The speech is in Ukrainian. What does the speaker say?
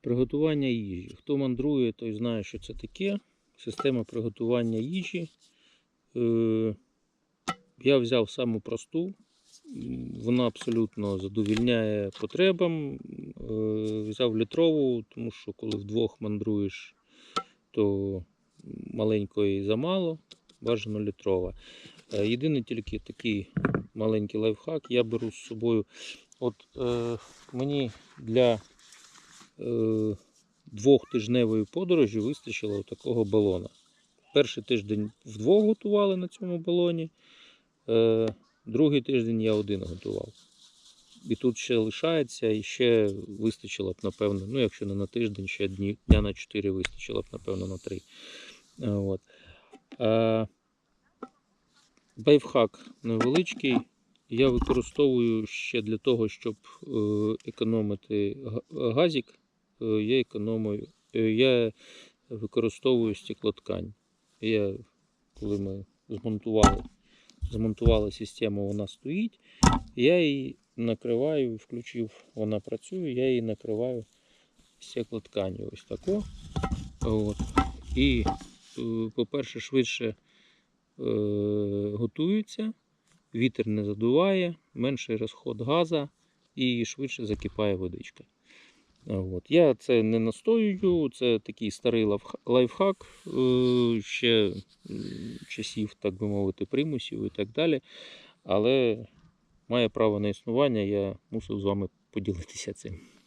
Приготування їжі. Хто мандрує, той знає, що це таке. Система приготування їжі. Е, Я взяв саму просту. Вона абсолютно задовільняє потребам. Е, Взяв літрову, тому що коли вдвох мандруєш, то маленької замало, бажано літрова. Е, Єдиний тільки такий маленький лайфхак я беру з собою. От е, мені для двохтижневої подорожі вистачило такого балона. Перший тиждень вдвох готували на цьому балоні, е, другий тиждень я один готував. І тут ще лишається, і ще вистачило б, напевно, ну якщо не на тиждень, ще дні, дня на 4 вистачило б, напевно, на 3. Е, От. Е, Лайфхак невеличкий. Я використовую ще для того, щоб е, економити га- газік. Е, Я економую, е, я використовую стеклоткань. Я, коли ми змонтували, змонтували систему, вона стоїть. Я її накриваю, включив, вона працює, я її накриваю стеклотканью. Ось тако. От. І, е, по-перше, швидше готується, вітер не задуває, менший розход газу і швидше закипає водичка. От. Я це не настоюю, це такий старий лайфх- лайфхак е, ще часів, так би мовити, примусів і так далі. Але має право на існування, я мусив з вами поділитися цим.